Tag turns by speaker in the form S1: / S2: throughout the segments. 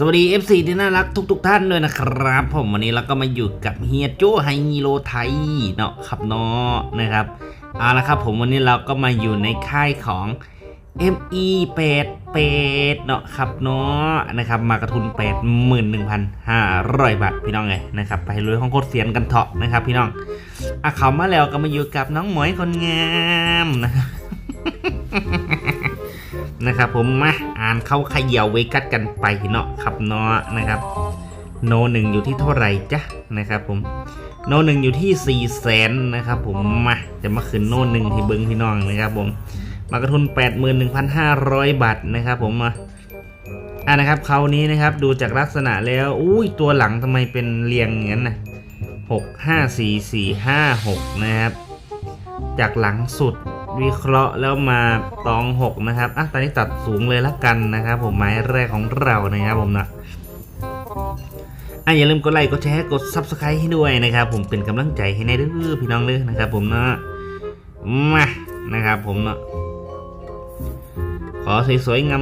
S1: สวัสดี FC ที่น่ารักทุก ๆ ท่านด้วยนะครับ ผมวันนี้เราก็มาอยู่กับเฮียโจไฮโลไทยเนาะครับเนาะนะครับเอาละครับผมวันนี้เราก็มาอยู่ในค่ายของ ME 8 8เนาะครับเนาะนะครับมากระทุน 81,500 บาทพี่น้องไงนะครับไปลุยห้องโคตรเสียนกันเถอะนะครับ พี่น้องอะเขามาแล้วก็มาอยู่กับน้องหมวยคนงามนะครับ นะครับผมมาอ่านเข้าขย่าเวกัดกันไปเนาะครับเนาะนะครับโนหนึ่งอยู่ที่เท่าไหร่จ๊ะนะครับผมโนหนึ่งอยู่ที่4ี่แสนนะครับผมมาจะมาขึ้นโนหนึ่งที่เบิ้งพี่น้องนะครับผมมากระทุน 81,500 บาทนะครับผมมาอ่านะครับครานี้นะครับดูจากลักษณะแล้วอุ้ยตัวหลังทำไมเป็นเรียงอย่างนั้นนะหกห้าสี่สี่ห้าหกนะครับ จากหลังสุด วิเคราะห์แล้วมาตองหกนะครับอะตอนนี้ตัดสูงเลยละกันนะครับ ผมไม้แรกของเรานะครับผมนะอะอย่าลืมกดไลค์กดแชร์กด subscribe ให้ด้วยนะครับ ผมเป็นกำลังใจให้ในเด้อพี่น้องเลยนะครับ ผมเนาะมานะครับ ผมเนาะขอสวยๆง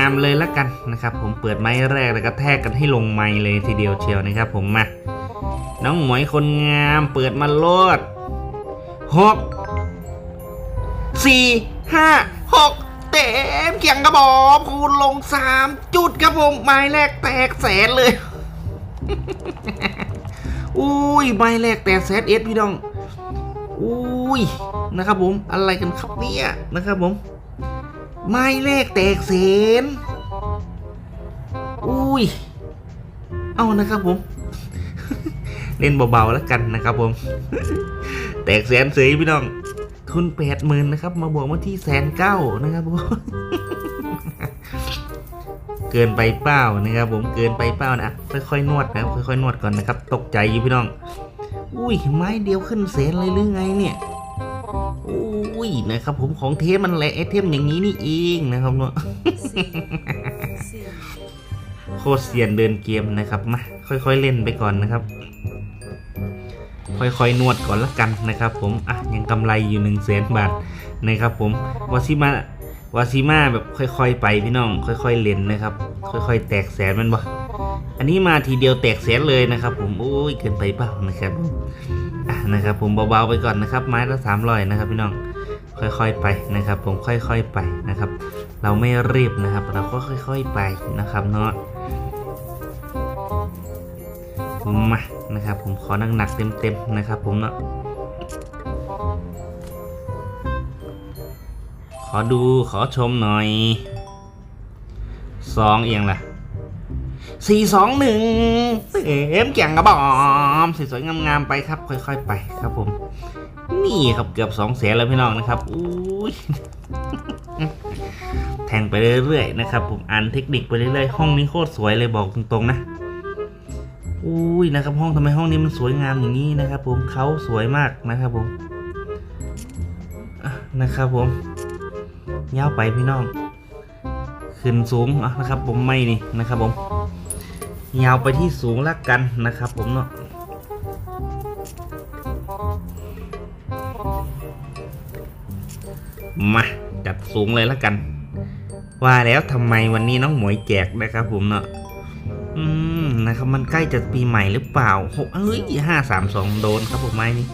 S1: ามๆเลยละกันนะครับ ผมเปิดไม้แรกแล้วก็แทกกันให้ลงไม้เลยทีเดียวเชียวนะครับ ผมมาน้องหมวยคนงามเปิดมาโลดหก สี่ห้าหกเต็มเขียงกระบอกคูณลงสามจุดครับผมไม้แรกแตกแสนเลย อุ้ยไม้แรกแตกแสนเอสพี่น้อง อุ้ยนะครับผมอะไรกันครับเนี่ยนะครับผม ไม้แรกแตกแสนอุ้ย เอานะครับผม เล่นเบาๆแล้วกันนะครับผม แตกแสนเสยพี่น้อง ทุนแปดหมื่นนะครับ มาบวกมาที่แสนเก้านะครับผมเกินไปเป้านะครับผมเกินไปเป้านะค่อยๆนวดนะครับค่อยๆนวดก่อนนะครับ ตกใจอยู่พี่น้อง อุ้ยไม้เดียวขึ้นแสนเลยหรือไงเนี่ยอุ้ยนะครับ ผมของเทปมันแหละไอเทมอย่างนี้นี่เองนะครับเนาะโคตรเซียนเดินเกมนะครับมาค่อยๆเล่นไปก่อนนะครับ ค่อยๆ นวดก่อนละกันนะครับผมอะยังกำไรอยู่1นึ่งแสนบาทนะครับผมวาซิมาวาซิมาแบบค่อยๆ ไปพี่น้อง ค่อยๆเล่นนะครับ ค่อยๆ แตกแสนมันบ่อันนี้มาทีเดียวแตกแสนเลยนะครับ ผมโอ้ยเกินไปเปล่านะครับอะนะครับ ผมเบาๆไปก่อนนะครับ ไม้ละสามร้อยนะครับ พี่น้องค่อยๆไปนะครับ ผมค่อยๆไปนะครับ เราไม่รีบนะครับ เราก็ค่อย ๆ ไปนะครับเนาะ มมานะครับผมขอหนักหนักๆเต็มๆนะครับผมเนาะขอดูขอชมหน่อยสองเอียงล่ะสี่สองหนึ่งเต็มแก่งกระบอมสวยๆงามๆไปครับ ค่อยๆไปครับผม นี่ครับเกือบสองแสนแล้วพี่น้องนะครับอุ้ยแทงไปเรื่อยๆนะครับผมอ่านเทคนิคไปเรื่อยๆห้องนี้โคตรสวยเลยบอกตรงๆนะ อุ้ยนะครับห้องทำไมห้องนี้มันสวยงามอย่างนี้นะครับผมเขาสวยมากนะครับผมนะครับผมยาวไปพี่น้อง ขึ้นสูงนะครับ ผมไม่นี่นะครับ ผม ยาวไปที่สูงละกันนะครับ ผมเนาะมาจัดสูงเลยละกัน ว่าแล้วทำไมวันนี้น้องหมวยแจกนะครับ ผมเนาะอืม นะครับ มันใกล้จะปีใหม่หรือเปล่าหกเอ้ยห้าสามสองโดนครับผมไม้นี้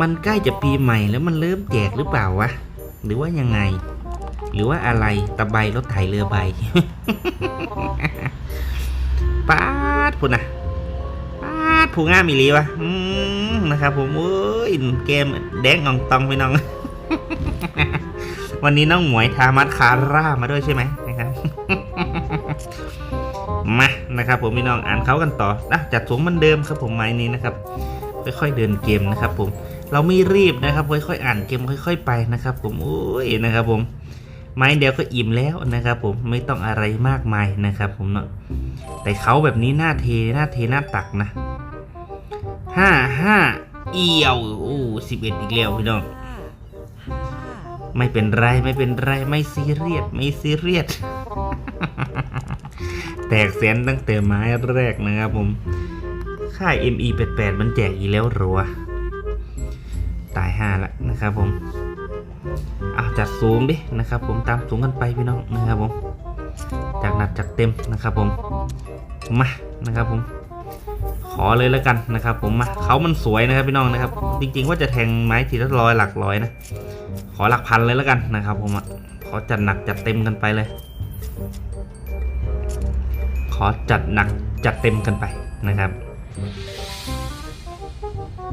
S1: มันใกล้จะปีใหม่แล้วมันเริ่มแจกหรือเปล่าวะ หรือว่ายังไง หรือว่าอะไรตะไบรถไถเรือใบป๊าดพุ่นนะป๊าดผู้ง่ามอีลีวะนะครับ ผมโอ้ยเกมแดงงองตองไปน้อง วันนี้น้องหมวยทามัดคาร่ามาด้วยใช่ไหมนะครับ มา นะครับผมพี่น้องอ่านเขากันต่อนะจัดสูงมือนเดิมครับผมไม้นี้นะครับค่อยๆเดินเกมนะครับผมเราไม่รีบนะครับ ค่อยๆอ่านเกมค่อย ๆ ไปนะครับ ผมโอ้ยนะครับผมไม้เดียวก็อิ่มแล้วนะครับผมไม่ต้องอะไรมากมายนะครับ ผมเนาะแต่เขาแบบนี้หน้าเทหน้าเทหน้าตักนะห้าห้าเอี่ยวโอ้สิบเอ็ดอีกแล้วพี่น้องไม่เป็นไรไม่เป็นไรไม่ซีเรียสไม่ซีเรียส แตกแสนตั้งแต่ไม้แรกนะครับผม ค่าย ME 88 มันแจกอีกแล้วหรัวะตายห้าละนะครับผมเอาจัดสูงดินะครับผมตามสูงกันไปพี่น้องนะครับผมจัดจากหนักจากเต็มนะครับผม มานะครับผม ขอเลยแล้วกันนะครับ ผมมาเขามันสวยนะครับพี่น้องนะครับ จริงๆว่าจะแทงไม้ทีละร้อยหลักร้อยนะ ขอหลักพันเลยแล้วกันนะครับ ผมอะขอจัดหนักจัดเต็มกันไปเลย ขอจัดหนักจัดเต็มกันไปนะครับ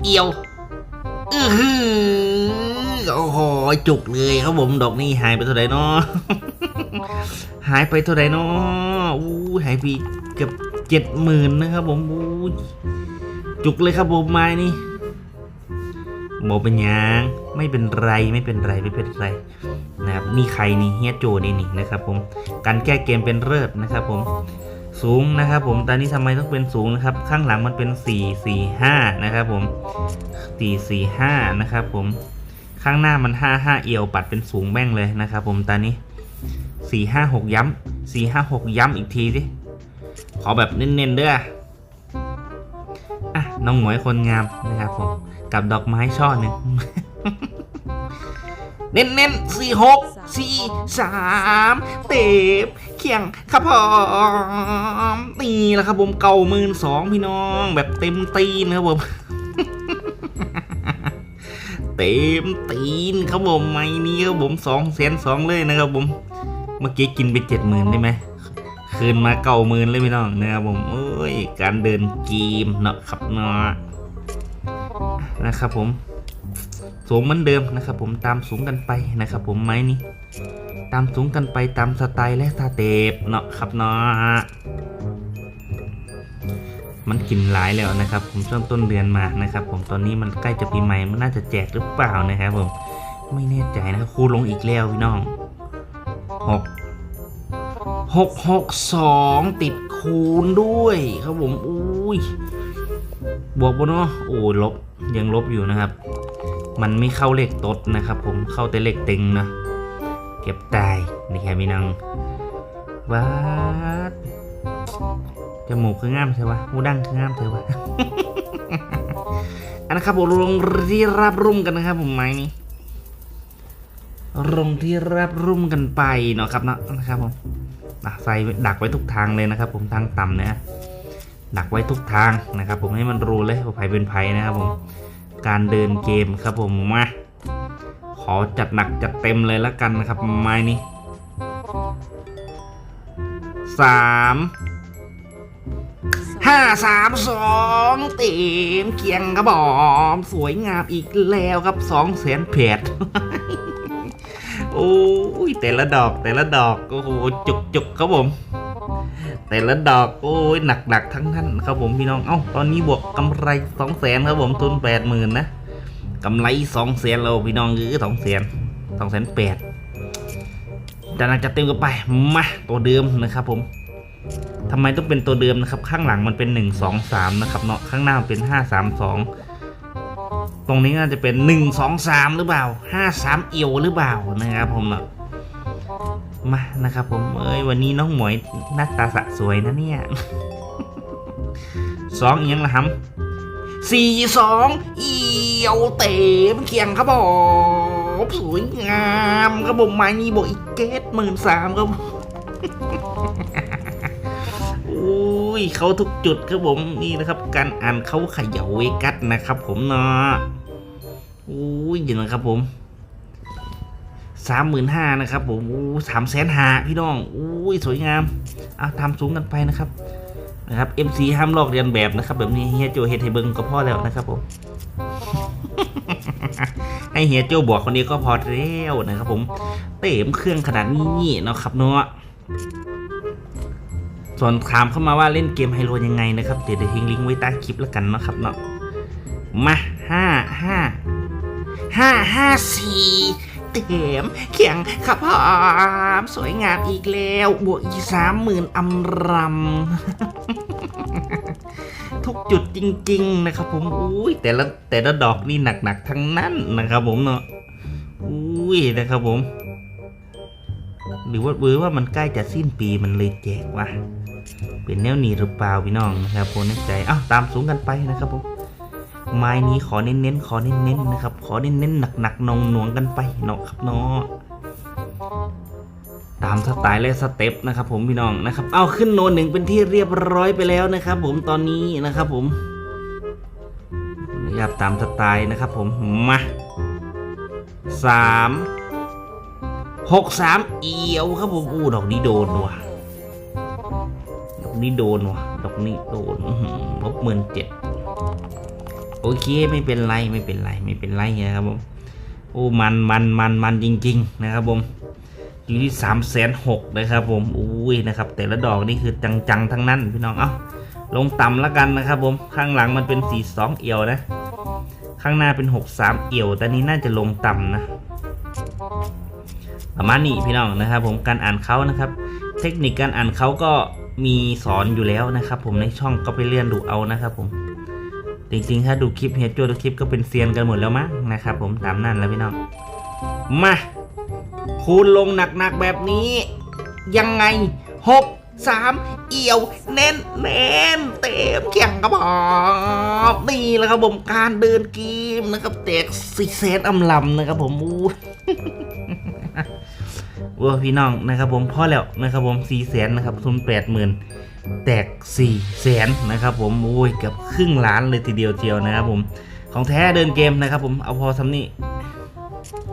S1: เอียวอือหือโอ้โหจุกเลยครับผมดอกนี้หายไปเท่าไหร่เนาะหายไปเท่าไหร่เนาะอู้หายไปเกือบเจ็ดหมื่นนะครับผมอู้จุกเลยครับผมไม้นี่โมเป็นยังไม่เป็นไรไม่เป็นไรไม่เป็นไรนะครับนี่ใครนี่เฮียโจนี่นี่นะครับผมการแก้เกมเป็นเลิศนะครับผม สูงนะครับผมตอนนี้ทำไมต้องเป็นสูงนะครับ ข้างหลังมันเป็น 4 4 5 นะครับผม 4 4 5 นะครับผม ข้างหน้ามัน 5 5 เอียวปัดเป็นสูงแม่งเลยนะครับผมตอนนี้สี่ห้าหกย้ำสี่ห้าหกย้ำอีกทีสิ ขอแบบเน้นๆเด้ออะน้องหมวยคนงามนะครับผม กับดอกไม้ช่อหนึ่งเน้นๆสี่หกสี่สามเต็ม เคียงครับผมนี่แหละครับผมเก่าหมื่นสองพี่น้อง แบบเต็มตีนครับผมเต็มตีนครับผมไม่นี้ครับผมสองแสนสองเลยนะครับผม เมื่อกี้กินไปเจ็ดหมื่นได้ไหมคืนมาเก้าหมื่นเลยพี่น้องนะครับผมโอ้ยการเดินเกมเนาะครับเนาะนะครับผมสูงเหมือนเดิมนะครับผมตามสูงกันไปนะครับผมไม้นี้ ตามสูงกันไปตามสไตล์และสเต็ปเนาะครับเนาะมันกินหลายแล้วนะครับ ผมช่วงต้นเดือนมานะครับ ผมตอนนี้มันใกล้จะปีใหม่มันน่าจะแจกหรือเปล่านะครับผมไม่แน่ใจนะครับคูลงอีกแล้วพี่น้องหกหกหกสองติดคูณด้วยครับผมอุ้ยบวกบนเนาะโอ้ยลบยังลบอยู่นะครับ มันไม่เข้าเลขตดนะครับ ผมเข้าแต่เลขเต็งนะ เก็บตายนี่แค่พี่นังวัดจมูกคืองามใช่ปะหูดังคืองามใช่ปะอันนะครับผมลงที่รับรุ่มกันนะครับผมไม้นี้ลงที่รับรุ่มกันไปเนาะครับเนาะนะครับผมอะใส่ดักไว้ทุกทางเลยนะครับ ผมทางต่ำเนี่ยดักไว้ทุกทางนะครับ ผมให้มันรู้เลยว่าไผเป็นไผนะครับผมการเดินเกมครับผมมา ขอจัดหนักจัดเต็มเลยแล้วกันนะครับ ไม้นี้สามห้าสามสองเต็มเกียงกระบอก สวยงามอีกแล้วครับสองแสนเพจโอ้ยแต่ละดอกแต่ละดอกโอ้โหจุกจุกครับผม แต่ละดอกโอ้ยหนักหนักทั้งนั้นครับผมพี่น้องเอ้าตอนนี้บวกกำไรสองแสนครับผมทุนแปดหมื่นนะ กำไรสองแสนเราพี่น้องคือสองแสนสองแสนแปดจากนั้นจะเต็มกันไปมาตัวเดิมนะครับผมทำไมต้องเป็นตัวเดิมนะครับ ข้างหลังมันเป็นหนึ่งสองสามนะครับเนาะข้างหน้าเป็นห้าสามสองตรงนี้น่าจะเป็นหนึ่งสองสามหรือเปล่าห้าสามเอียวหรือเปล่านะครับผมเนาะมานะครับผมเอ้ยวันนี้น้องหมวยหน้าตาสะสวยนะเนี่ยสองอียังละครับ สี่สองเอียวเต็มเคียงครับผมสวยงามครับผมไม้นี้บวกอีกเกตหมื่นสามครับอุ้ยเขาทุกจุดครับผมนี่นะครับ การอ่านเขาขย่าเวกัสนะครับ ผมเนาะอุ้ยอย่างนะครับผมสามหมื่นห้านะครับผมอู้สามแสนหาพี่น้องอุ้ยสวยงามเอาทำสูงกันไปนะครับ นะครับ MC ห้ามลอกเรียนแบบนะครับ แบบนี้เฮียโจเฮดให้เบิงก็พอแล้วนะครับผมให้เฮียโจบวกคนนี้ก็พอแล้วนะครับ ผมเต็มเครื่องขนาดนี้เนาะครับเนาะส่วนถามเข้ามาว่าเล่นเกมไฮโลยังไงนะครับเดี๋ยวจะทิ้งลิงก์ไว้ใต้คลิปแล้วกันนะครับเนาะมาห้าห้าห้าห้าสี่ เต็มเขียงขับพามสวยงามอีกแล้ว บวกอีสามหมื่นอำรำทุกจุดจริง ๆ นะครับ ผมอุ้ยแต่ละแต่ละดอกนี่หนัก ๆ ทั้งนั้นนะครับ ผมเนาะอุ้ยนะครับผม หรือว่าหรือว่ามันใกล้จะสิ้นปีมันเลยแจกว่ะเป็นแนวนีหรือเปล่าพี่น้องนะครับผมแน่ใจอ้าวตามสูงกันไปนะครับผม ไม้นี้ขอเน้นๆ ขอเน้นๆนะครับ ขอเน้นๆหนักๆนองหน่วงๆกันไปเนาะครับเนาะตามสไตล์และสเต็ปนะครับ ผมพี่น้องนะครับ เอาขึ้นโนหนึ่งเป็นที่เรียบร้อยไปแล้วนะครับ ผมตอนนี้นะครับ ผมนะครับตามสไตล์นะครับ ผมมาสามหกสามเอียวครับผมอู้ดอกนี้โดนว่ะดอกนี้โดนว่ะดอกนี้โดนหือลบหมื่นเจ็ด โอเคไม่เป็นไรไม่เป็นไรไม่เป็นไรนะครับผมโอ้มันมันมันมันจริง ๆ นะครับผมอยู่ที่สามแสนหกนะครับผมอุ้ยนะครับ แต่ละดอกนี่คือจังๆทั้งนั้นพี่น้องเอาลงต่ำแล้วกันนะครับผมข้างหลังมันเป็นสี่สองเอียวนะ ข้างหน้าเป็นหกสามเอียวแต่นี้น่าจะลงต่ำนะประมาณนี้พี่น้องนะครับ ผมการอ่านเขานะครับ เทคนิคการอ่านเขาก็มีสอนอยู่แล้วนะครับ ผมในช่องก็ไปเลื่อนดูเอานะครับผม จริงๆ ถ้าดูคลิปเฮดโจดูคลิปก็เป็นเซียนกันหมดแล้วมั้งนะครับผมตามนั่นแล้วพี่น้อง มาคูณลงหนักๆแบบนี้ ยังไงหกสามเอี่ยวเน้นเน้นเต็มเขียงกระบอกนี่แหละครับผมการเดินกีมนะครับแตกสี่แสนอำลำนะครับผมอู้ว้าพี่น้องนะครับผมพอแล้วนะครับผมสี่แสนนะครับทุนแปดหมื่น แตกสี่แสนนะครับผมโอ้ยเกือบครึ่งล้านเลยทีเดียวเทียวนะครับผมของแท้เดินเกมนะครับผมเอาพอสำนี่